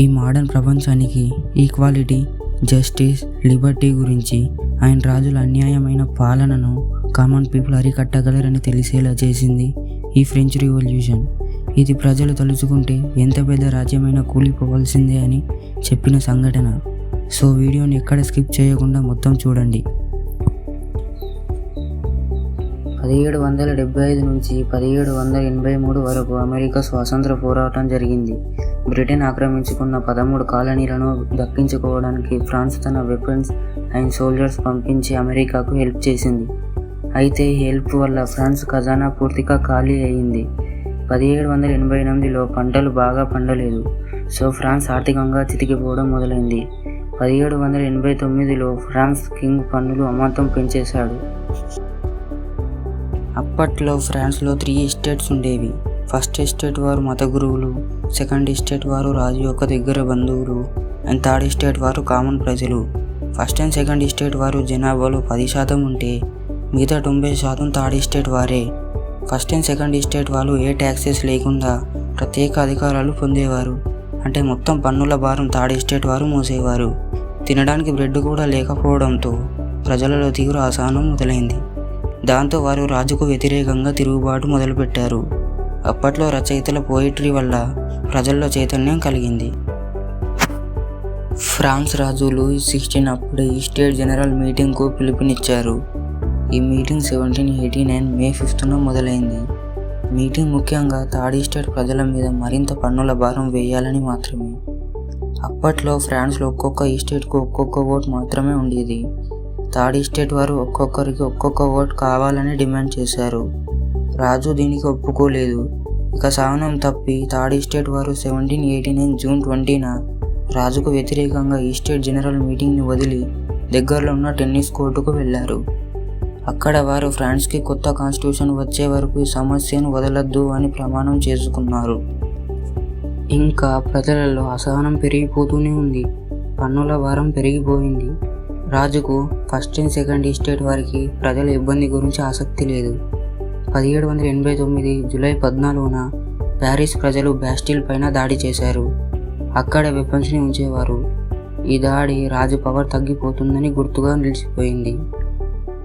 ఈ మోడర్న్ ప్రపంచానికి equality justice Liberty గురించి ఆయన రాజుల అన్యాయమైన పాలనను కామన్ పీపుల్ అరికట్టగలరని తెలిసేలా చేసింది ఈ ఫ్రెంచ్ రివల్యూషన్ ఇది ప్రజలు తలుచుకుంటే ఎంత పెద్ద రాజ్యమైనా కూలిపోవలసిందే అని చెప్పిన సంఘటన. సో వీడియోని ఎక్కడ స్కిప్ చేయకుండా మొత్తం చూడండి. పదిహేడు వందల డెబ్బై ఐదు నుంచి పదిహేడు వందల ఎనభై మూడు వరకు అమెరికా స్వాతంత్ర పోరాటం జరిగింది. బ్రిటన్ ఆక్రమించుకున్న పదమూడు కాలనీలను దక్కించుకోవడానికి ఫ్రాన్స్ తన వెపన్స్ అండ్ సోల్జర్స్ పంపించి అమెరికాకు హెల్ప్ చేసింది. అయితే హెల్ప్ వల్ల ఫ్రాన్స్ ఖజానా పూర్తిగా ఖాళీ అయింది. పదిహేడు వందల ఎనభై ఎనిమిదిలో పంటలు బాగా పండలేదు. సో ఫ్రాన్స్ ఆర్థికంగా చితికిపోవడం మొదలైంది. పదిహేడు వందల ఎనభై తొమ్మిదిలో ఫ్రాన్స్ కింగ్ పన్నులు అమాంతం పెంచేశాడు. అప్పట్లో ఫ్రాన్స్లో త్రీ ఎస్టేట్స్ ఉండేవి. ఫస్ట్ ఎస్టేట్ వారు మత గురువులు సెకండ్ ఎస్టేట్ వారు రాజు యొక్క దగ్గర బంధువులు అండ్ థర్డ్ ఎస్టేట్ వారు కామన్ ప్రజలు. ఫస్ట్ అండ్ సెకండ్ ఎస్టేట్ వారు జనాభాలో పది శాతం ఉంటే మిగతా తొంభై శాతం థర్డ్ ఎస్టేట్ వారే. ఫస్ట్ అండ్ సెకండ్ ఎస్టేట్ వాళ్ళు ఏ ట్యాక్సెస్ లేకుండా ప్రత్యేక అధికారాలు పొందేవారు. అంటే మొత్తం పన్నుల భారం థర్డ్ ఎస్టేట్ వారు మోసేవారు. తినడానికి బ్రెడ్ కూడా లేకపోవడంతో ప్రజలలో తీవ్ర అసహనం మొదలైంది. దాంతో వారు రాజుకు వ్యతిరేకంగా తిరుగుబాటు మొదలుపెట్టారు. అప్పట్లో రచయితల పోయిటరీ వల్ల ప్రజల్లో చైతన్యం కలిగింది. ఫ్రాన్స్ రాజు లూయిస్ సిక్స్టీన్ అప్పుడే ఈ స్టేట్ జనరల్ మీటింగ్కు పిలుపునిచ్చారు. ఈ meeting seventeen eighty nine May ఫిఫ్త్న మొదలైంది. మీటింగ్ ముఖ్యంగా థర్డ్ స్టేట్ ప్రజల మీద మరింత పన్నుల భారం వేయాలని మాత్రమే. అప్పట్లో ఫ్రాన్స్లో ఒక్కొక్క ఈస్టేట్కు ఒక్కొక్క ఓట్ మాత్రమే ఉండేది. థర్డ్ ఎస్టేట్ వారు ఒక్కొక్కరికి ఒక్కొక్క ఓట్ కావాలని డిమాండ్ చేశారు. రాజు దీనికి ఒప్పుకోలేదు. ఇక సహనం తప్పి థర్డ్ స్టేట్ వారు సెవెంటీన్ ఎయిటీ నైన్ జూన్ ట్వంటీన రాజుకు వ్యతిరేకంగా ఈ స్టేట్ జనరల్ మీటింగ్ని వదిలి దగ్గరలో ఉన్న టెన్నిస్ కోర్టుకు వెళ్ళారు. అక్కడ వారు ఫ్రాన్స్కి కొత్త కాన్స్టిట్యూషన్ వచ్చే వరకు ఈ సమస్యను వదలద్దు అని ప్రమాణం చేసుకున్నారు. ఇంకా ప్రజలలో అసహనం పెరిగిపోతూనే ఉంది. పన్నుల భారం పెరిగిపోయింది. రాజుకు ఫస్ట్ అండ్ సెకండ్ ఎస్టేట్ వారికి ప్రజల ఇబ్బంది గురించి ఆసక్తి లేదు. పదిహేడు వందల ఎనభై తొమ్మిది జూలై పద్నాలుగున ప్యారిస్ ప్రజలు బ్యాస్టిల్ పైన దాడి చేశారు. అక్కడ వెపన్స్ని ఉంచేవారు. ఈ దాడి రాజు పవర్ తగ్గిపోతుందని గుర్తుగా నిలిచిపోయింది.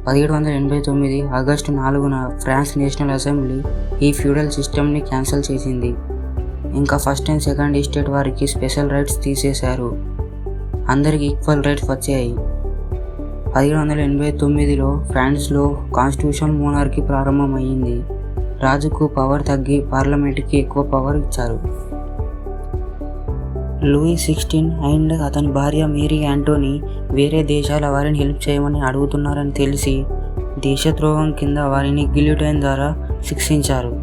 పదిహేడు వందల ఎనభై తొమ్మిది ఆగస్టు నాలుగున ఫ్రాన్స్ నేషనల్ అసెంబ్లీ ఈ ఫ్యూడల్ సిస్టమ్ని క్యాన్సిల్ చేసింది. ఇంకా ఫస్ట్ అండ్ సెకండ్ ఎస్టేట్ వారికి స్పెషల్ రైట్స్ తీసేశారు. అందరికి ఈక్వల్ రైట్స్ వచ్చాయి. పదిహేడు వందల ఎనభై తొమ్మిదిలో ఫ్రాన్స్లో కాన్స్టిట్యూషన్ మోనార్కి ప్రారంభమైంది రాజుకు పవర్ తగ్గి పార్లమెంట్కి ఎక్కువ పవర్ ఇచ్చారు. లూయి సిక్స్టీన్ అండ్ అతని భార్య మేరీ యాంటోనీ వేరే దేశాల వారిని హెల్ప్ చేయమని అడుగుతున్నారని తెలిసి దేశద్రోహం కింద వారిని గిల్యుటైన్ ద్వారా శిక్షించారు.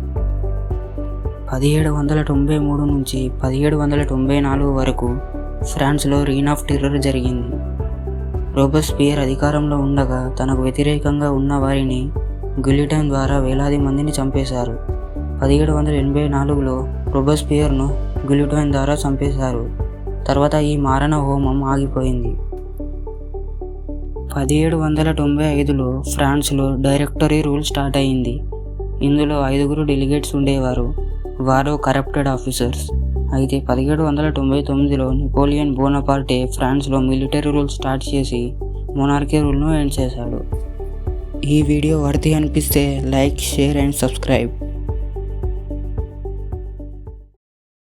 పదిహేడు వందల తొంభై మూడు నుంచి పదిహేడు వందల తొంభై నాలుగు వరకు ఫ్రాన్స్లో రీన్ ఆఫ్ టెర్రర్ జరిగింది. రోబోస్పియర్ అధికారంలో ఉండగా తనకు వ్యతిరేకంగా ఉన్న వారిని గులిటన్ ద్వారా వేలాది మందిని చంపేశారు. పదిహేడు వందల ఎనభై నాలుగులో రోబోస్పియర్ను గులిటన్ ద్వారా చంపేశారు. తర్వాత ఈ మారణ హోమం ఆగిపోయింది. పదిహేడు వందల తొంభై ఐదులో ఫ్రాన్స్లో డైరెక్టరీ రూల్ స్టార్ట్ అయింది. ఇందులో ఐదుగురు డెలిగేట్స్ ఉండేవారు. వారు కరప్టెడ్ ఆఫీసర్స్. అయితే పదిహేడు వందల తొంభై తొమ్మిదిలో నెపోలియన్ బోనపార్టే ఫ్రాన్స్లో మిలిటరీ రూల్ స్టార్ట్ చేసి మొనార్కీ రూల్ను ఎండ్ చేశాడు. ఈ వీడియో వర్తి అనిపిస్తే లైక్ షేర్ అండ్ సబ్స్క్రైబ్.